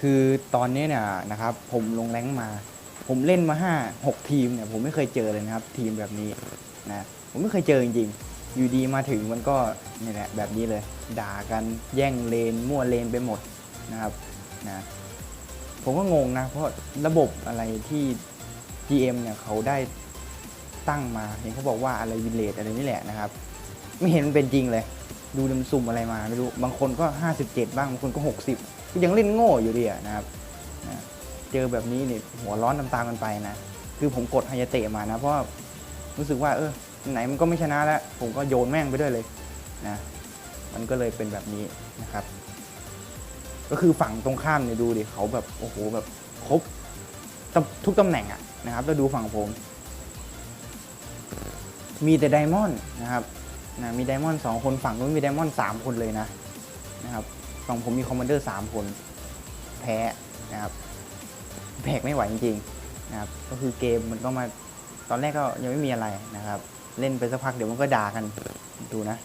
คือตอนนี้เนี่ยนะครับผมลงแรงมา ผมเล่นมาห้าหกทีมเนี่ยผมไม่เคยเจอเลยนะครับ ทีมแบบนี้นะผมไม่เคยเจอจริงๆ อยู่ดีมาถึงมันก็นี่แหละแบบนี้เลย ด่ากันแย่งเลนมั่วเลนไปหมดนะครับนะผมก็งงนะ เพราะระบบอะไรที่ GM เนี่ยเขาได้ตั้งมาเห็นเขาบอกว่าอะไรวินเลทอะไรนี่แหละนะครับ ไม่เห็นมันเป็นจริงเลย ดูดำซุ่มอะไรมาไม่รู้ บางคนก็ 57 บ้าง บางคนก็ 60ก็ยังเล่นโง่อยู่ดีนะครับนะเจอแบบนี้เนี่ยหัวร้อนตามๆกันไปนะ คือผมกดไฮยเตะมานะ เพราะรู้สึกว่าเออไหนมันก็ไม่ชนะแล้ว ผมก็โยนแม่งไปด้วยเลยนะ มันก็เลยเป็นแบบนี้นะครับ ก็คือฝั่งตรงข้ามเนี่ยดูดิเขาแบบโอ้โหแบบครบทุกตำแหน่งอะนะครับแล้วดูฝั่งผม มีแต่ไดมอนด์นะครับ นะมีไดมอนด์สองคนฝั่งนู้นมีไดมอนด์สามคนเลยนะนะครับฝั่งผมมีคอมมานเดอร์สามคนแพ้นะครับแบกไม่ไหวจริงๆนะครับก็คือเกมมันก็มาตอนแรกก็ยังไม่มีอะไรนะครับ เล่นไปสักพักเดี๋ยวมันก็ด่ากันดูนะ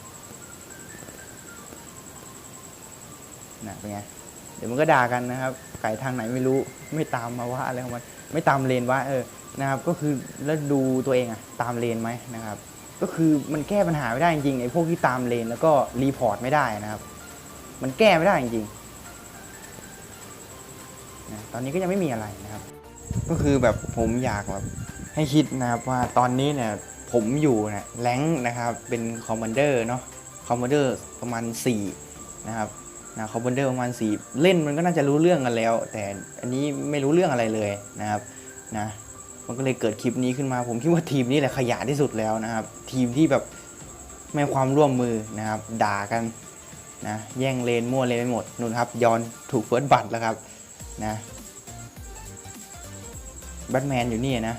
นะเป็นไงเดี๋ยวมันก็ด่ากันนะครับ ไก่ทางไหนไม่รู้ไม่ตามมาว่าอะไรของมันไม่ตามเลนว่าเออนะครับ ก็คือแล้วดูตัวเองอะตามเลนไหมนะครับ ก็คือมันแก้ปัญหาไม่ได้จริงๆไอ้พวกที่ตามเลนแล้วก็รีพอร์ตไม่ได้นะครับ มันแก้ไม่ได้จริงๆนะตอนนี้ก็ยังไม่มีอะไรนะครับ ก็คือแบบผมอยากแบบให้คิดนะครับว่าตอนนี้เนี่ยผมอยู่เนี่ยแรงนะครับเป็นคอมมานเดอร์เนาะคอมมานเดอร์ประมาณ4นะครับนะคอมมานเดอร์ประมาณ4เล่นมันก็น่าจะรู้เรื่องกันแล้ว แต่อันนี้ไม่รู้เรื่องอะไรเลยนะครับนะ มันก็เลยเกิดคลิปนี้ขึ้นมา ผมคิดว่าทีมนี้แหละขยะที่สุดแล้วนะครับ ทีมที่แบบไม่ความร่วมมือนะครับ ด่ากันนะแย่งเลนมั่วเลนไปหมดนู่นครับยอนถูกเฟิร์สบัตแล้วครับนะแบทแมนอยู่นี่นะ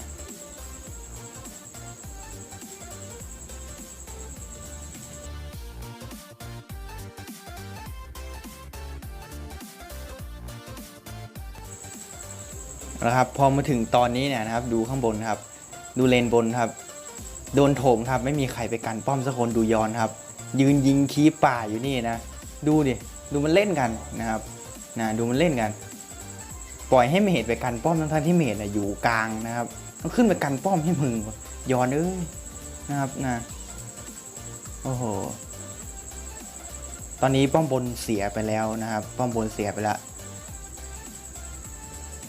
นะครับพอมาถึงตอนนี้เนี่ยนะครับ ดูข้างบนครับ ดูเลนบนครับ โดนโถมครับไม่มีใครไปกันป้อมสักคนดูยอนครับ ยืนยิงคีปป่าอยู่นี่นะ ดูดิดูมันเล่นกันนะครับนะดูมันเล่นกัน ปล่อยให้เมดไปกันป้อมทั้งๆที่เมดนะอยู่กลางนะครับต้องขึ้นไปกันป้อมให้มึงวะยอนเอ้ยนะครับนะโอ้โหตอนนี้ป้อมบนเสียไปแล้วนะครับ ป้อมบนเสียไปแล้ว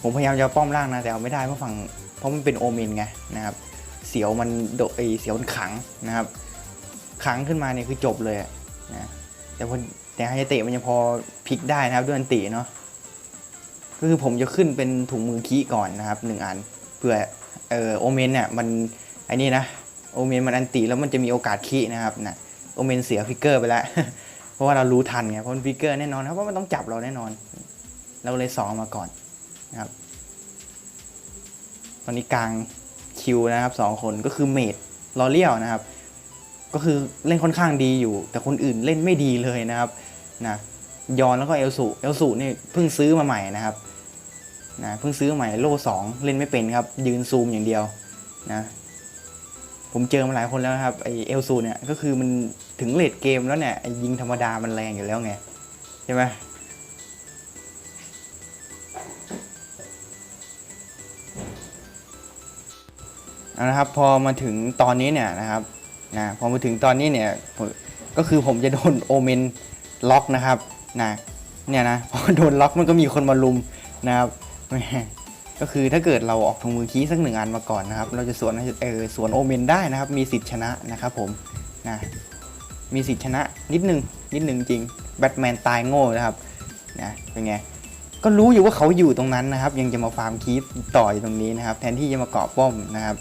ผมพยายามจะป้อมล่างนะแต่เอาไม่ได้เพราะฝั่งเพราะมันเป็นโอเมนไงนะครับเสียวมันโดไอเสียวมันขังนะครับ ขังขึ้นมาเนี่ยคือจบเลยนะแต่พอแต่ไฮเตะมันยังพอพลิกได้นะครับด้วยอันติเนาะก็คือผมจะขึ้นเป็นถุงมือคีก่อนนะครับหนึ่งอันเพื่อเออโอเมนเนี่ยมันไอ้นี่นะโอเมนมันอันติแล้วมันจะมีโอกาสคีนะครับนะโอเมนเสียฟิกเกอร์ไปแล้วเพราะว่าเรารู้ทันไงเพราะฟิกเกอร์แน่นอนครับเพราะมันต้องจับเราแน่นอน เราเลยสองมาก่อน นะครับ ตอนนี้กลางคิวนะครับสองคนก็คือเมดลอเลียวนะครับ ก็คือเล่นค่อนข้างดีอยู่ แต่คนอื่นเล่นไม่ดีเลยนะครับนะยอนแล้วก็เอลสูเอลสูนี่เพิ่งซื้อมาใหม่นะครับนะเพิ่งซื้อใหม่โล่สองเล่นไม่เป็นครับ ยืนซูมอย่างเดียวนะผมเจอมาหลายคนแล้วครับไอเอลสูเนี่ยก็คือมันถึงเลดเกมแล้วเนี่ยยิงธรรมดามันแรงอยู่แล้วไงใช่ไหม นะครับ พอมาถึงตอนนี้เนี่ยนะครับนะพอมาถึงตอนนี้เนี่ยก็คือผมจะโดนโอเมนล็อกนะครับนะเนี่ยนะพอโดนล็อกมันก็มีคนมาลุมนะครับก็คือถ้าเกิดเราออกถุงมือคีสักหนึ่งอันมาก่อนนะครับ เราจะสวนเออสวนโอเมนได้นะครับ มีสิทธิ์ชนะนะครับผมนะมีสิทธิ์ชนะนิดนึงนิดนึงจริงแบทแมนตายโง่นะครับนะเป็นไงก็รู้อยู่ว่าเขาอยู่ตรงนั้นนะครับ ยังจะมาฟาร์มคีฟต่ออยู่ตรงนี้นะครับ แทนที่จะมาเกาะป้อมนะครับ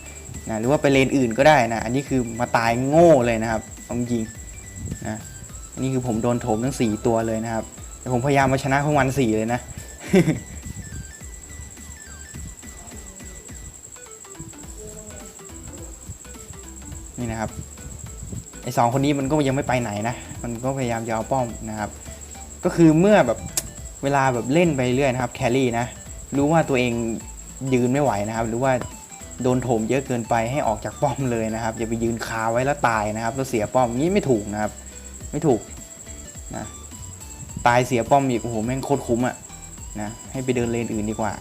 นะหรือว่าไปเลนอื่นก็ได้นะอันนี้คือมาตายโง่เลยนะครับเอาจริงนะอันนี้คือผมโดนโถมทั้ง 4 ตัวเลยนะครับแต่ผมพยายามมาชนะพวกมัน4เลยนะนี่นะครับไอ้สองคนนี้มันก็ยังไม่ไปไหนนะ มันก็พยายามจะเอป้อมนะครับ ก็คือเมื่อแบบเวลาแบบเล่นไปเรื่อยนะครับแครี่นะ รู้ว่าตัวเองยืนไม่ไหวนะครับ หรือว่า โดนโถมเยอะเกินไปให้ออกจากป้อมเลยนะครับ อย่าไปยืนคาไว้แล้วตายนะครับแล้วเสียป้อมนี้ไม่ถูกนะครับ ไม่ถูกนะตายเสียป้อมอีกโอ้โหแม่งโคตรคุ้มอะนะให้ไปเดินเลนอื่นดีกว่า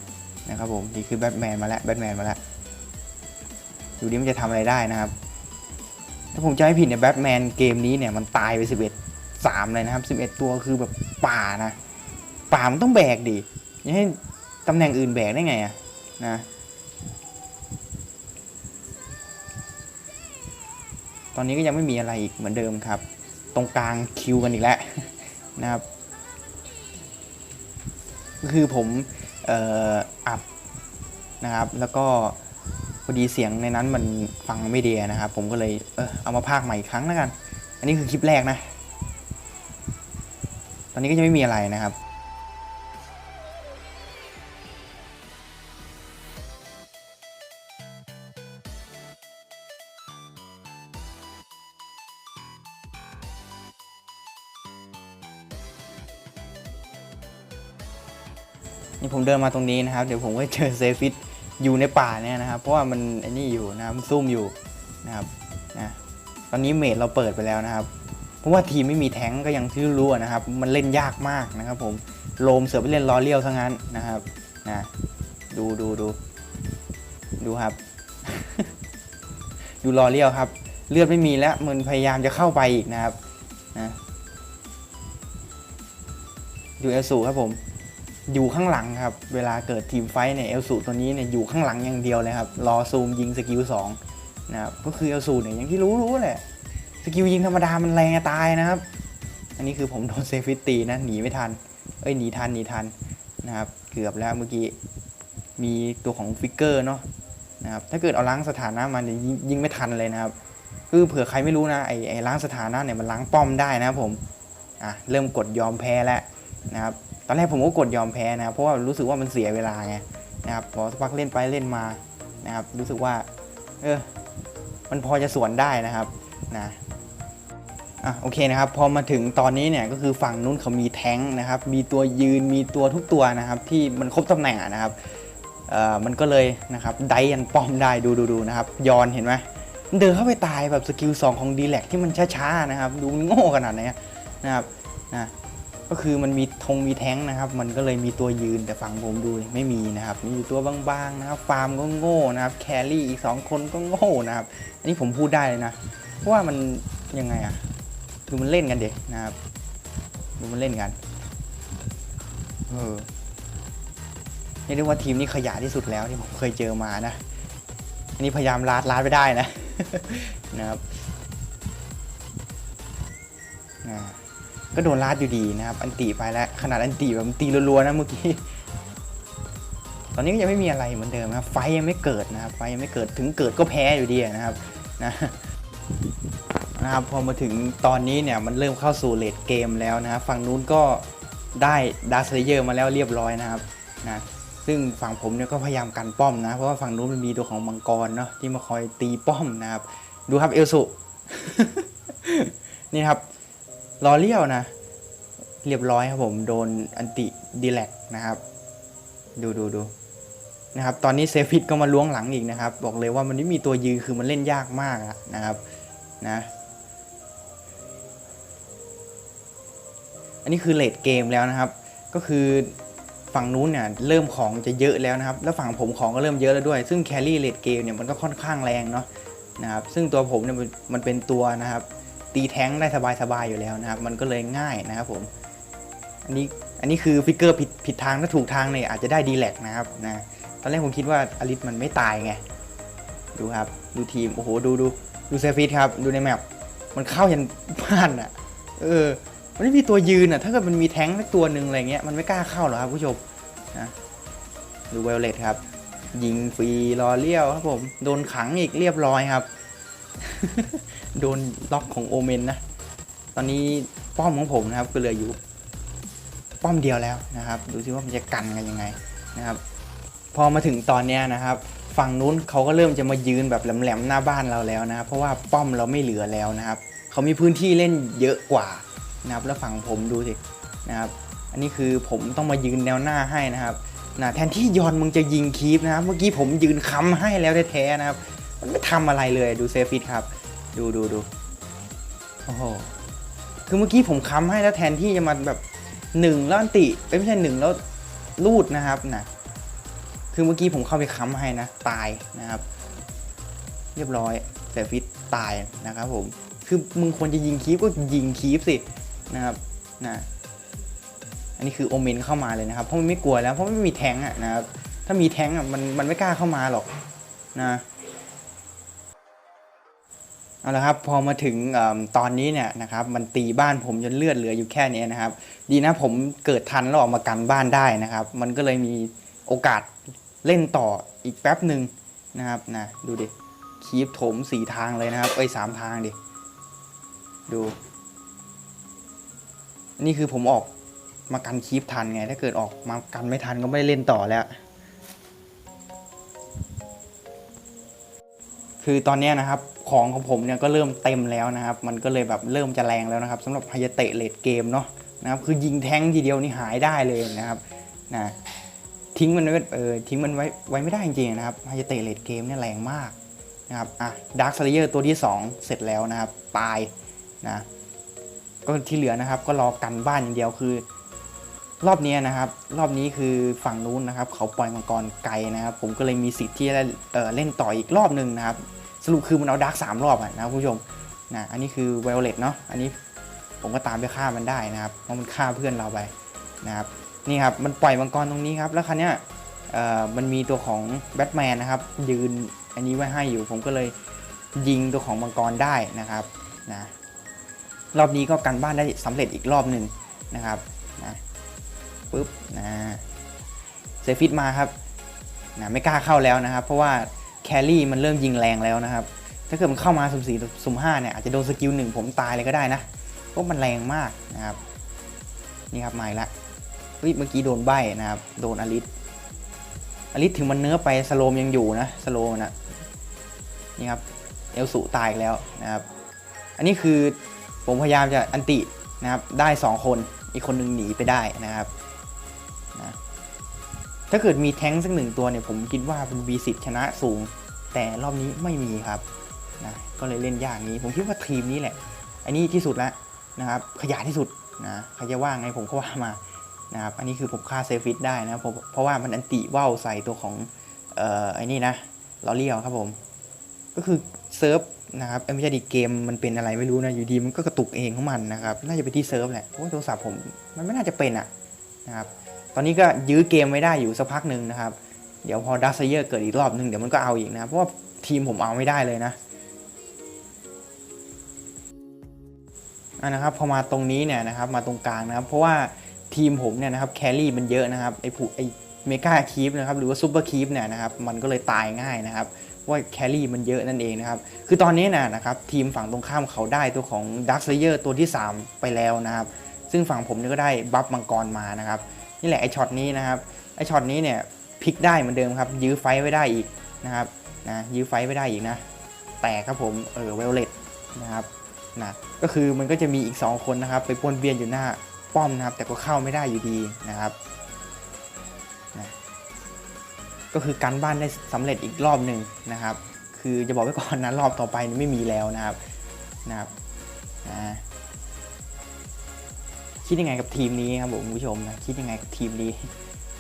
นะครับผมนี่คือแบทแมนมาแล้วแบทแมนมาแล้วดูดิมันจะทำอะไรได้นะครับ ถ้าผมจะไม่ผิดเนี่ยแบทแมนเกมนี้เนี่ยมันตายไป 11 3 เลยนะครับ 11 ตัวคือแบบป่านะ ป่ามันต้องแบกดิยังให้ตำแหน่งอื่นแบกได้ไงอะนะ อนนี้ก็ยังไม่มีอะไรอีกเหมือนเดิมครับ ตรงกลางคิวกันอีกแล้วนะครับก็คือผมเอ่ออัดนะครับ แล้วก็พอดีเสียงในนั้นมันฟังไม่ดีนะครับ ผมก็เลยเออเอามาพากใหม่อีกครั้งแล้วกัน อันนี้คือคลิปแรกนะ ตอนนี้ก็ยังไม่มีอะไรนะครับ ผมเดินมาตรงนี้นะครับ เดี๋ยวผมก็เจอเซฟิตอยู่ในป่าเนี่ยนะครับ เพราะว่ามันไอ้นี่อยู่นะครับซุ่มอยู่นะครับนะตอนนี้เมดเราเปิดไปแล้วนะครับ เพราะว่าทีมไม่มีแท้งก็ยังที่รู้อะนะครับ มันเล่นยากมากนะครับ ผมโลมเสือไปเล่นล้อเลี้ยวซะงั้นนะครับนะดูดูดูดูครับ ดูล้อเลี้ยวครับ เลือดไม่มีแล้วมันพยายามจะเข้าไปอีกนะครับนะดูเอลสูครับผม อยู่ข้างหลังครับ เวลาเกิดทีมไฟเนี่ยเอลสูตัวนี้เนี่ยอยู่ข้างหลังอย่างเดียวเลยครับ รอซูมยิงสกิลสองนะครับก็คือเอลสูเนี่ยอย่างที่รู้รู้แหละสกิลยิงธรรมดามันแรงตายนะครับ อันนี้คือผมโดนเซฟิตตีนะหนีไม่ทัน เอ้ยหนีทันหนีทันนะครับ เกือบแล้วเมื่อกี้มีตัวของฟิกเกอร์เนาะนะครับถ้าเกิดเอาล้างสถานะมันเนี่ยยิงยิงไม่ทันเลยนะครับ คือเผื่อใครไม่รู้นะไอ้ไอ้ล้างสถานะเนี่ยมันล้างป้อมได้นะครับผมอะเริ่มกดยอมแพ้แล้วนะครับ ตอนแรกผมก็กดยอมแพ้นะครับเพราะว่ารู้สึกว่ามันเสียเวลาไงนะครับพอสักพักเล่นไปเล่นมานะครับ รู้สึกว่า เออ มันพอจะสวนได้นะครับนะอะโอเคนะครับพอมาถึงตอนนี้เนี่ยก็คือฝั่งนู้นเขามีแท้งนะครับ มีตัวยืนมีตัวทุกตัวนะครับ ที่มันครบตำแหน่งนะครับเอ่อมันก็เลยนะครับได้ยันป้อมได้ดูดูดูนะครับยอนเห็นไหมมันเดินเข้าไปตายแบบสกิลสองของดีแลกที่มันช้าๆนะครับ ดูโง่ขนาดไหนนะครับนะ ก็คือมันมีธงมีแท้งนะครับ มันก็เลยมีตัวยืนแต่ฝั่งผมดูไม่มีนะครับ มีอยู่ตัวบางๆนะครับฟาร์มก็โง่นะครับแครี่อีก 2 คนก็โง่นะครับ อันนี้ผมพูดได้เลยนะเพราะว่ามันยังไงอะดูมันเล่นกันเด็กนะครับดูมันเล่นกันเออนี่เรียกว่าทีมนี้ขยะที่สุดแล้วที่ผมเคยเจอมานะอันนี้พยายามลาดลาดไปได้นะนะครับอ่า ก็โดนลาดอยู่ดีนะครับ อันตีไปแล้ว ขนาดอันตีแบบตีรัวๆนะเมื่อกี้ ตอนนี้ก็ยังไม่มีอะไรเหมือนเดิมนะครับไฟยังไม่เกิดนะครับ ไฟยังไม่เกิด ถึงเกิดก็แพ้อยู่ดีนะครับ นะนะครับ พอมาถึงตอนนี้เนี่ยมันเริ่มเข้าสู่เลดเกมแล้วนะครับฝั่งนู้นก็ได้ดาร์เลเยอร์มาแล้วเรียบร้อยนะครับ นะ ซึ่งฝั่งผมเนี่ยก็พยายามกันป้อมนะ เพราะว่าฝั่งนู้นมันมีตัวของมังกรเนาะที่มาคอยตีป้อมนะครับ ดูครับเอลสุ นี่ครับ รอเลี้ยวนะ เรียบร้อยครับผม โดนอันติดีแลกนะครับ ดูดูดูนะครับ ตอนนี้เซฟิตก็มาล้วงหลังอีกนะครับ บอกเลยว่ามันไม่มีตัวยืนคือมันเล่นยากมากนะครับ นะ อันนี้คือเลดเกมแล้วนะครับ ก็คือฝั่งนู้นเนี่ยเริ่มของจะเยอะแล้วนะครับ แล้วฝั่งผมของก็เริ่มเยอะแล้วด้วย ซึ่งแครี่เลดเกมเนี่ยมันก็ค่อนข้างแรงเนาะนะครับ ซึ่งตัวผมเนี่ยมันเป็นตัวนะครับ ตีแท้งได้สบายๆอยู่แล้วนะครับ มันก็เลยง่ายนะครับผม อันนี้อันนี้คือฟิกเกอร์ผิดผิดทางถ้าถูกทางเนี่ยอาจจะได้ดีแลกนะครับนะตอนแรกผมคิดว่าอลิสมันไม่ตายไง ดูครับ ดูทีม โอ้โห ดูดูดูเซฟิตครับ ดูในแมปมันเข้ายันบ้านอะ เออ มันไม่มีตัวยืนอะ ถ้าเกิดมันมีแท้งสักตัวหนึ่งอะไรเงี้ย มันไม่กล้าเข้าหรอครับผู้ชมนะ ดูเวลเลตครับ ยิงฟรีรอเลี้ยวครับผม โดนขังอีกเรียบร้อยครับ โดนล็อกของโอเมนนะ ตอนนี้ป้อมของผมนะครับก็เหลืออยู่ป้อมเดียวแล้วนะครับ ดูซิว่ามันจะกันกันยังไงนะครับ พอมาถึงตอนนี้นะครับ ฝั่งนู้นเขาก็เริ่มจะมายืนแบบแหลมๆหน้าบ้านเราแล้วนะครับ เพราะว่าป้อมเราไม่เหลือแล้วนะครับเขามีพื้นที่เล่นเยอะกว่านะครับ แล้วฝั่งผมดูสินะครับ อันนี้คือผมต้องมายืนแนวหน้าให้นะครับนะแทนที่ยอนมึงจะยิงคีปนะครับ เมื่อกี้ผมยืนค้ำให้แล้วแท้ๆนะครับ มันไม่ทำอะไรเลยดูเซฟิตครับ ดูดูดูโอ้โหคือเมื่อกี้ผมค้ำให้แล้วแทนที่จะมาแบบหนึ่งแล้วอันติไม่ใช่หนึ่งแล้วรูดนะครับนะคือเมื่อกี้ผมเข้าไปค้ำให้นะ ตายนะครับ เรียบร้อยเซฟิตตายนะครับผมคือมึงควรจะยิงคีฟก็ยิงคีฟสินะครับนะอันนี้คือโอเมนเข้ามาเลยนะครับ เพราะมันไม่กลัวแล้วเพราะไม่มีแทงอะนะครับถ้ามีแทงอะมันมันไม่กล้าเข้ามาหรอกนะ เอาละครับพอมาถึงอตอนนี้เนี่ยนะครับมันตีบ้านผมจนเลือดเหลืออยู่แค่นี้นะครับ ดีนะผมเกิดทันแล้วออกมากันบ้านได้นะครับ มันก็เลยมีโอกาสเล่นต่ออีกแป๊บหนึ่งนะครับนะดูดิคีบถมสี่ทางเลยนะครับเอ้ยสามทางดิดู นี่คือผมออกมากันคีบทันไง ถ้าเกิดออกมากันไม่ทันก็ไม่ได้เล่นต่อแล้วคือตอนนี้นะครับ ของของผมเนี่ยก็เริ่มเต็มแล้วนะครับ มันก็เลยแบบเริ่มจะแรงแล้วนะครับสำหรับพายเตะเลดเกมเนาะนะครับคือยิงแท้งทีเดียวนี่หายได้เลยนะครับนะทิ้งมันไว้เออทิ้งมันไว้ไว้ไม่ได้จริงๆนะครับพายเตะเลดเกมเนี่ยแรงมากนะครับอะดาร์คสเลเยอร์ตัวที่ 2 เสร็จแล้วนะครับตายนะก็ที่เหลือนะครับก็รอกันบ้านอย่างเดียวคือ รอบนี้นะครับ รอบนี้คือฝั่งนู้นนะครับ เขาปล่อยมังกรไกลนะครับ ผมก็เลยมีสิทธิ์ที่จะเอ่อเล่นต่ออีกรอบหนึ่งนะครับ รุปคือมันเอาดาร์กสามรอบอะนะครับคุณผู้ชมนะอันนี้คือไวโอเลตเนาะอันนี้ผมก็ตามไปฆ่ามันได้นะครับเพราะมันฆ่าเพื่อนเราไปนะครับนี่ครับมันปล่อยมังกรตรงนี้ครับแล้วครั้นี้ยเอ่อมันมีตัวของแบทแมนนะครับยืนอันนี้ไว้ให้อยู่ ผมก็เลยยิงตัวของมังกรได้นะครับนะรอบนี้ก็กันบ้านได้สำเร็จอีกรอบหนึ่งนะครับนะปุ๊บนะเซฟิตมาครับนะไม่กล้าเข้าแล้วนะครับ เพราะว่า แครี่มันเริ่มยิงแรงแล้วนะครับ ถ้าเกิดมันเข้ามาสุ่มสี่สุ่มห้าเนี่ยอาจจะโดนสกิลหนึ่งผมตายเลยก็ได้นะเพราะมันแรงมากนะครับ นี่ครับมาอีกล้วเฮ้ยเมื่อกี้โดนใบนะครับ โดนอลิสอลิสถึงมันเนื้อไปสโลมยังอยู่นะสโลมนะนี่ครับเอลสุตายแล้วนะครับ อันนี้คือผมพยายามจะอันตินะครับได้ 2 คนอีกคนหนึงหนีไปได้นะครับ ถ้าเกิดมีแท้งสักหนึ่งตัวเนี่ยผมคิดว่าเป็นมีสิทธิ์ชนะสูง แต่รอบนี้ไม่มีครับนะก็เลยเล่นยากนี้ ผมคิดว่าทีมนี้แหละ อันนี้ที่สุดแล้วนะครับขยะที่สุดนะใครจะว่าไงผมก็ว่ามานะครับอันนี้คือผมฆ่าเซฟิตได้นะเพราะเพราะว่ามันอันติว่าวใส่ตัวของเอ่อไอ้นี่นะลอเลียวครับผม ก็คือเซิร์ฟนะครับเอ้ยไม่ใช่ดิเกมมันเป็นอะไรไม่รู้นะอยู่ดีมันก็กระตุกเองของมันนะครับน่าจะเป็นที่เซิร์ฟแหละเพราะว่าโทรศัพท์ผมมันไม่น่าจะเป็นอะนะครับ ตอนนี้ก็ยื้อเกมไว้ได้อยู่สักพักหนึ่งนะครับ เดี๋ยวพอดัซเยอร์เกิดอีกรอบหนึ่งเดี๋ยวมันก็เอาอีกนะ เพราะว่าทีมผมเอาไม่ได้เลยนะอะนะครับพอมาตรงนี้เนี่ยนะครับมาตรงกลางนะครับ เพราะว่าทีมผมเนี่ยนะครับแครี่มันเยอะนะครับไอ้ผูไอ้เมกาคีฟนะครับหรือว่าซูเปอร์คีฟเนี่ยนะครับมันก็เลยตายง่ายนะครับเพราะว่าแครี่มันเยอะนั่นเองนะครับคือตอนนี้นะนะครับทีมฝั่งตรงข้ามเขาได้ตัวของดักเยอร์ตัวที่ 3 ไปแล้วนะครับ ซึ่งฝั่งผมเนี่ยก็ได้บัฟมังกรมานะครับ นี่แหละไอช็อตนี้นะครับไอช็อตนี้เนี่ยพลิกได้เหมือนเดิมครับยื้อไฟไว้ได้อีกนะครับนะยื้อไฟไว้ได้อีกนะ แต่ครับผมเออเวลเลตนะครับนะก็คือมันก็จะมีอีก 2 คนนะครับ ไปปนเวียนอยู่หน้าป้อมนะครับ แต่ก็เข้าไม่ได้อยู่ดีนะครับนะก็คือกันบ้านได้สำเร็จอีกรอบหนึ่งนะครับ คือจะบอกไว้ก่อนนะรอบต่อไปไม่มีแล้วนะครับนะครับนะ คิดยังไงกับทีมนี้ครับผมคุณผู้ชมนะคิดยังไงกับทีมนี้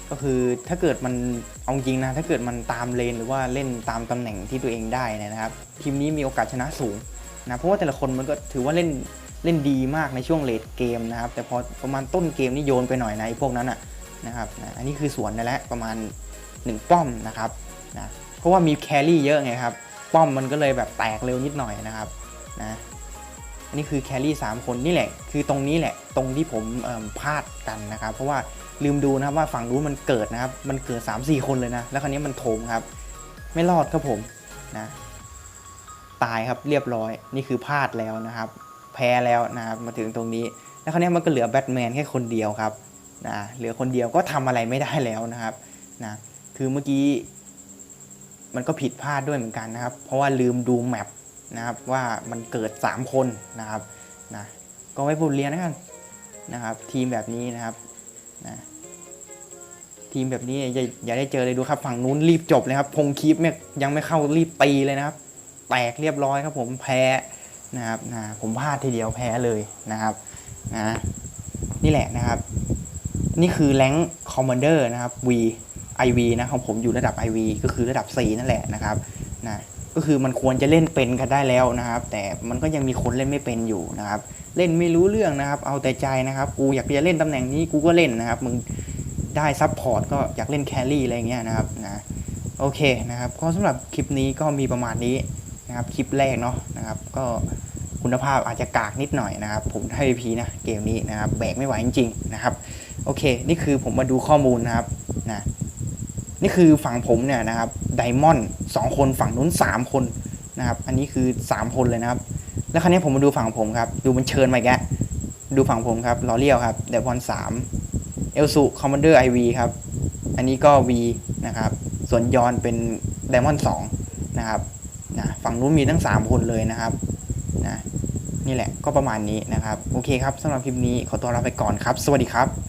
ก็คือถ้าเกิดมันเอาจริงนะถ้าเกิดมันตามเลนหรือว่าเล่นตามตำแหน่งที่ตัวเองได้นะครับ ทีมนี้มีโอกาสชนะสูงนะเพราะว่าแต่ละคนมันก็ถือว่าเล่นเล่นดีมากในช่วงเลดเกมนะครับ แต่พอประมาณต้นเกมนี่โยนไปหน่อยนะไอ้พวกนั้นอะนะครับนะอันนี้คือสวนนั่นแหละประมาณ 1 ป้อมนะครับนะเพราะว่ามีแครี่เยอะไงครับ ป้อมมันก็เลยแบบแตกเร็วนิดหน่อยนะครับนะ อันนี้คือแครี่3คนนี่แหละ คือตรงนี้แหละ ตรงที่ผมพลาดกันนะครับ เพราะว่าลืมดูนะครับว่าฝั่งนู้นมันเกิดนะครับ มันเกิด 3-4 คนเลยนะ แล้วคราวนี้มันโถมครับ ไม่รอดครับผมนะ ตายครับเรียบร้อย นี่คือพลาดแล้วนะครับ แพ้แล้วนะครับ มาถึงตรงนี้ แล้วคราวนี้มันก็เหลือแบทแมนแค่คนเดียวครับนะ เหลือคนเดียวก็ทำอะไรไม่ได้แล้วนะครับ นะ คือเมื่อกี้มันก็ผิดพลาดด้วยเหมือนกันนะครับ เพราะว่าลืมดูแมป นะครับว่ามันเกิด 3 คนนะครับนะก็ไว้บทเรียนนะกันนะครับ ทีมแบบนี้นะครับนะทีมแบบนี้อย่าอย่าได้เจอเลยดูครับฝั่งนู้นรีบจบเลยครับ พงคีปเนี่ยยังไม่เข้ารีบตีเลยนะครับ แตกเรียบร้อยครับผมแพ้นะครับนะผมพลาดทีเดียวแพ้เลยนะครับนะนี่แหละนะครับ นี่คือแรงค์ Commander นะครับ V IV นะของผมอยู่ระดับ IV ก็คือระดับ C นั่นแหละนะครับนะ ก็คือมันควรจะเล่นเป็นกันได้แล้วนะครับ แต่มันก็ยังมีคนเล่นไม่เป็นอยู่นะครับ เล่นไม่รู้เรื่องนะครับ เอาแต่ใจนะครับ กูอยากจะเล่นตำแหน่งนี้กูก็เล่นนะครับ มึงได้ซับพอร์ตก็อยากเล่นแครี่อะไรเงี้ยนะครับนะโอเคนะครับก็สำหรับคลิปนี้ก็มีประมาณนี้นะครับคลิปแรกเนาะนะครับ ก็คุณภาพอาจจะกากนิดหน่อยนะครับ ผมให้พีนะเกมนี้นะครับแบกไม่ไหวจริงๆนะครับ โอเค นี่คือผมมาดูข้อมูลนะครับนะ นี่คือฝั่งผมเนี่ยนะครับไดมอนด์สองคนฝั่งนู้นสามคนนะครับ อันนี้คือสามคนเลยนะครับ แล้วคราวนี้ผมมาดูฝั่งผมครับ ดูมันเชิญมาอีกดูฝั่งผมครับลอเรียวครับเดบอลสามเอลสุคอมมานเดอร์ไอวีครับ อันนี้ก็ V นะครับ ส่วนยอนเป็นไดมอนด์สองนะครับนะฝั่งนู้นมีทั้ง 3 คนเลยนะครับนะนี่แหละก็ประมาณนี้นะครับ โอเคครับสำหรับคลิปนี้ขอตัวลาไปก่อนครับ สวัสดีครับ